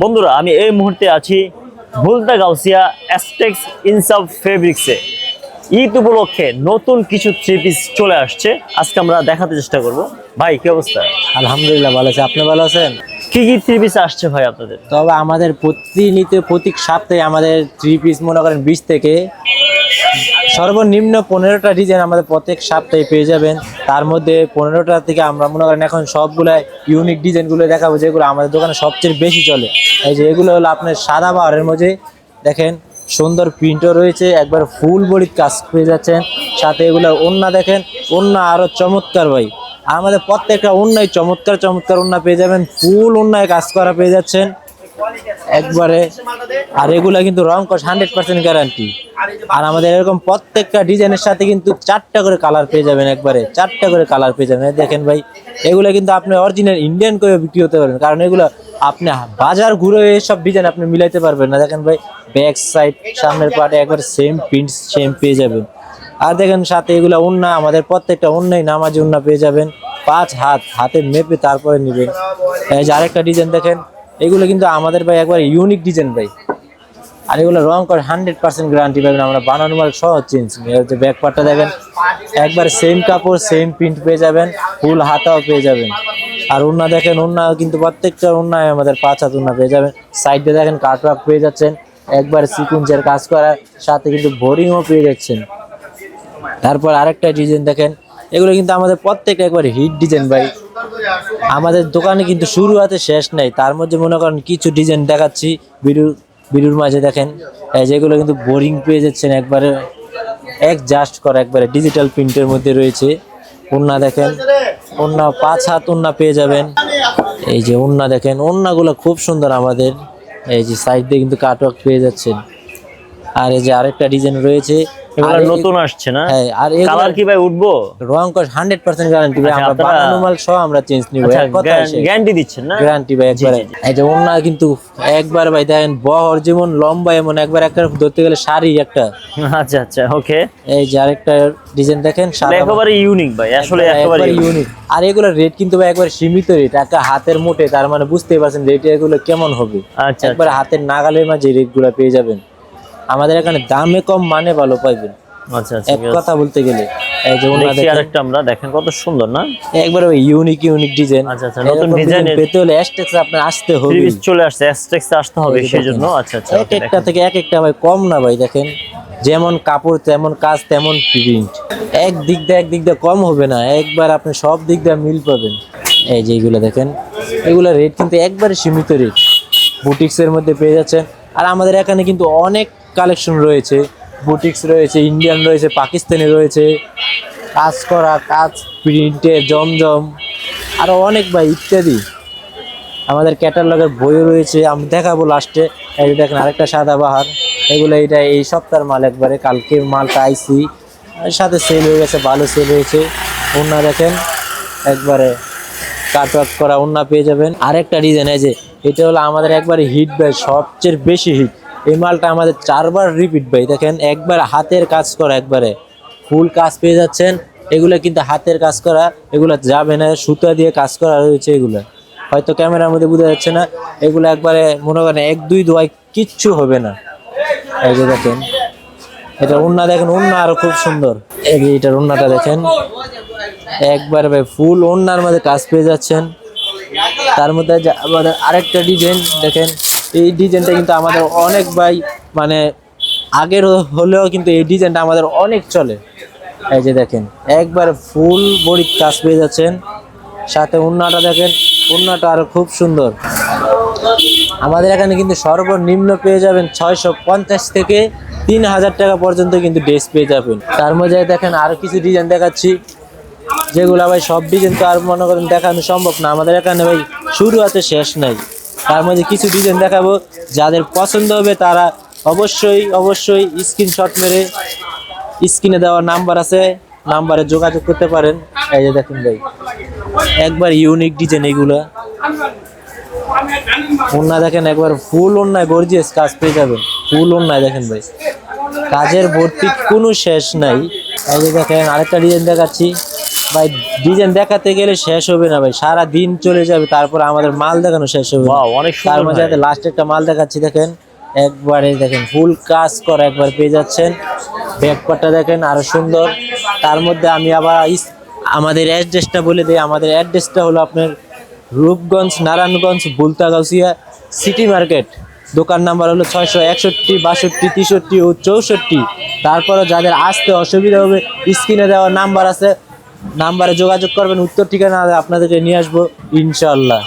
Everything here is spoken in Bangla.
বন্ধুরা আমি এই মুহূর্তে আছি ভুলতা গাউসিয়া অ্যাস্টেক্স ইনসাব ফেব্রিক্সে। ঈদ উপলক্ষে নতুন কিছু থ্রি পিস চলে আসছে। আজকে আমরা দেখাতে চেষ্টা করব। ভাই কি অবস্থা? আলহামদুলিল্লাহ ভালো আছে। আপনি ভালো আছেন? কি কি থ্রি পিস আসছে ভাই আপনাদের? তবে আমাদের প্রতিনিয়ত প্রতি সপ্তাহে আমাদের থ্রি পিস মনে করেন বিশ থেকে সর্বনিম্ন পনেরোটা ডিজাইন আমাদের প্রত্যেক সপ্তাহে পেয়ে যাবেন। তার মধ্যে পনেরোটা থেকে আমরা মনে করেন এখন সবগুলো ইউনিক ডিজাইনগুলো দেখাবো, যেগুলো আমাদের দোকানে সবচেয়ে বেশি চলে। এই যে এগুলো হলো আপনার সাদা বাহারের মধ্যে, দেখেন সুন্দর প্রিন্টও রয়েছে, একবার ফুল বডির কাজ পেয়ে যাচ্ছেন। সাথে এগুলো ওন্না দেখেন ওন্না আরও চমৎকার ভাই। আমাদের প্রত্যেকটা অন্যায় চমৎকার চমৎকার ওন্না পেয়ে যাবেন ফুল অন্যায় কাজ করা পেয়ে যাচ্ছেন। একবারে, আর এগুলা কিন্তু রং কস হান্ড্রেড পার্সেন্ট গ্যারান্টি আর আমাদের এরকম প্রত্যেকটা ডিজাইনের সাথে কিন্তু চারটা করে কালার পেয়ে যাবেন একবারে চারটা করে কালার পেয়ে যাবেন। দেখেন ভাই এগুলো কিন্তু আপনি অরিজিনাল ইন্ডিয়ান করে বিক্রি হতে পারবেন কারণ এগুলো আপনি বাজার ঘুরে সব ডিজাইন আপনি মিলাইতে পারবেন না। দেখেন ভাই ব্যাক সাইড সামনের পার্টে একবার সেম প্রিন্ট সেম পেয়ে যাবেন। আর দেখেন সাথে এগুলো উন্না আমাদের প্রত্যেকটা উন্নাই নামাজি উন্না পেয়ে যাবেন। পাঁচ হাত হাতে মেপে তারপরে নেবেন। এই যে আরেকটা ডিজাইন দেখেন এগুলো কিন্তু আমাদের ভাই একবার ইউনিক ডিজাইন ভাই। আর এগুলো রং করে হান্ড্রেড পার্সেন্ট গ্যারান্টি পাবেন। আমরা বানানো মাল সহ চেঞ্জ যে ব্যাক পার্টটা দেখেন, একবার সেম কাপড় সেম প্রিন্ট পেয়ে যাবেন ফুল হাতাও পেয়ে যাবেন। আর উন্না দেখেন উন্না কিন্তু প্রত্যেকটা উন্নায় আমাদের পাঁচ হাত উন্না পেয়ে যাবেন। সাইডে দেখেন কাটওয়ার্ক পেয়ে যাচ্ছেন। একবার সিকুয়েন্সের কাজ করা সাথে কিন্তু বোরিংও পেয়ে যাচ্ছেন। তারপর আরেকটা ডিজাইন দেখেন, এগুলো কিন্তু আমাদের প্রত্যেকটা একবার হিট ডিজাইন ভাই। আমাদের দোকানে কিন্তু শুরু হাতে শেষ নাই। তার মধ্যে মনে করেন কিছু ডিজাইন দেখাচ্ছি ভিডিও ভিডিওর মাঝে দেখেন, এই যেগুলো কিন্তু বোরিং পেয়ে যাচ্ছেন একবারে একজাস্ট করা একবারে ডিজিটাল প্রিন্টের মধ্যে রয়েছে। উন্না দেখেন উন্না পাঁচ হাত উন্না পেয়ে যাবেন। এই যে উন্না দেখেন উন্নাগুলো খুব সুন্দর আমাদের, এই যে সাইড দিয়ে কিন্তু কাটওয়ার্ক পেয়ে যাচ্ছেন। আর এই যে আরেকটা ডিজাইন রয়েছে। এগুলো নতুন আসছে না? হ্যাঁ আর এগুলো কালার কি ভাই উঠবো? রং কস হান্ড্রেড পার্সেন্ট গ্যারান্টি ভাই আচ্ছা, আমরা বানানো মাল সহ আমরা চেঞ্জ নিব আচ্ছা এক কথা গ্যারান্টি দিচ্ছেন না? গ্যারান্টি ভাই একবারে। এই যে ওন্না কিন্তু একবার ভাই দেখেন বহর যেমন লম্বা এমন একবার একটা ধরতে গেলে শাড়ি একটা। আচ্ছা আচ্ছা ওকে। এই যে আরেকটা ডিজাইন দেখেন সাদা একেবারে ইউনিক ভাই আসলে একেবারে ইউনিক আর এগুলোর রেট কিন্তু ভাই একবার সীমিত রেট একটা হাতের মুঠে তার মানে বুঝতেই পারছেন রেট এগুলো কেমন হবে। আচ্ছা একবার হাতের নাগালের মাঝে রেটগুলা পেয়ে যাবেন। আমাদের এখানে দামে কম মানে ভালো পাইবেন। আচ্ছা আচ্ছা এক কথা বলতে গেলে দেখেন আরেকটা আমরা দেখেন কত সুন্দর না? একবার ওই ইউনিক ইউনিক ডিজাইন আচ্ছা, আচ্ছা, নতুন ডিজাইনের- পেতে হলে অ্যাস্টেক্স আপনার আসতে হবে। চলে আসছে অ্যাস্টেক্সে আসতে হবে সেই জন্য আচ্ছা আচ্ছা এক একটা থেকে এক একটা ভাই কম না ভাই দেখেন। যেমন কাপড় তেমন কাজ তেমন প্রিন্ট এক দিক দিয়ে এক দিক দিয়ে কম হবে না একবার আপনি সব দিক দিয়ে মিল পাবেন। এই যে এগুলো দেখেন এগুলো রেট কিন্তু একবারে সীমিত রেট বুটিক্সের মধ্যে পেয়ে যাচ্ছেন। আর আমাদের এখানে কিন্তু অনেক কালেকশন রয়েছে, বুটিক্স রয়েছে, ইন্ডিয়ান রয়েছে, পাকিস্তানি রয়েছে। কাজ করা, কাজ প্রিন্টের জমজম আরও অনেক ভাই ইত্যাদি। আমাদের ক্যাটালগের বইও রয়েছে, আমি দেখাবো লাস্টে এই দেখেন আরেকটা সাদা বাহার। এগুলো এটা এই সপ্তাহের মাল একবারে, কালকে মালটা আইসি সাথে সেল হয়ে গেছে, ভালো সেল হয়েছে। ওন্না দেখেন, একবারে কাটওয়ার্ক করা ওন্না পেয়ে যাবেন। আরেকটা ডিজাইন এই যে, এটা হলো আমাদের একবারে হিট ভাই, সবচেয়ে বেশি হিট এই মালটা আমাদের চারবার রিপিট ভাই। দেখেন, একবার হাতের কাজ করা, একবারে ফুল কাজ পেয়ে যাচ্ছেন। এগুলো কিন্তু হাতের কাজ করা, এগুলো যাবে না, সুতা দিয়ে কাজ করা রয়েছে এগুলো। হয়তো ক্যামেরার মধ্যে বোঝা যাচ্ছে না, এগুলো একবারে মনে করেন এক, দুই দোয়ায় কিচ্ছু হবে না। এই যে দেখেন, এটা উন্না দেখেন, উন্না আরও খুব সুন্দর। এটার উন্নাটা দেখেন, একবার ভাই ফুল ওন্নার মধ্যে কাজ পেয়ে যাচ্ছেন। তার মধ্যে আরেকটা ডিজাইন দেখেন এই ডিজাইনটা কিন্তু আমাদের অনেক ভাই মানে আগের হলেও কিন্তু এই ডিজাইনটা আমাদের অনেক চলে। এই যে দেখেন, একবার ফুল বড়ির কাজ পেয়ে যাচ্ছেন। সাথে উন্নাটা দেখেন, উন্নাটা আরও খুব সুন্দর। আমাদের এখানে কিন্তু সর্বনিম্ন পেয়ে যাবেন ছয়শো পঞ্চাশ থেকে তিন হাজার টাকা পর্যন্ত কিন্তু ড্রেস পেয়ে যাবেন। তার মধ্যে দেখেন আরও কিছু ডিজাইন দেখাচ্ছি। যেগুলো ভাই সব ডিজাইন তো আর মনে করেন দেখানো সম্ভব না। আমাদের এখানে ভাই শুরু হাতে শেষ নাই। তার মধ্যে কিছু ডিজাইন দেখাবো। যাদের পছন্দ হবে তারা অবশ্যই অবশ্যই স্ক্রিনশট মেরে স্ক্রিনে দেওয়া নাম্বার আছে। নাম্বারে যোগাযোগ করতে পারেন। এই যে দেখুন ভাই, একবার ইউনিক ডিজাইন এগুলা। ওন্না দেখেন একবার ফুল ওন্নায় গর্জিয়াস কাজ পেয়ে যাবেন। ফুল ওন্নায় দেখেন ভাই। কাজের ভর্তি কোনো শেষ নাই। এই যে দেখেন আরেকটা ডিজাইন দেখাচ্ছি। ভাই ডিজাইন দেখাতে গেলে শেষ হবে না ভাই। সারা দিন চলে যাবে তারপর আমাদের মাল দেখানো শেষ হবে। অনেক সুন্দর তার মাঝে। লাস্ট একটা মাল দেখাচ্ছি দেখেন। একবারে দেখেন ফুল কাজ করা একবার পেয়ে যাচ্ছেন। ব্যাকপারটা দেখেন আরও সুন্দর। তার মধ্যে আমি আবার আমাদের অ্যাড্রেসটা বলে দিই। আমাদের অ্যাড্রেসটা হলো আপনার রূপগঞ্জ নারায়ণগঞ্জ বুলতাগাউসিয়া সিটি মার্কেট দোকান নাম্বার হলো ছয়শো একষট্টি বাষট্টি তেষট্টি ও চৌষট্টি। তারপরে যাদের আসতে অসুবিধা হবে স্ক্রিনে দেওয়া নাম্বার আছে। নাম্বারে যোগাযোগ করবেন উত্তর ঠিকানা আপনাদেরকে নিয়ে আসব ইনশাল্লাহ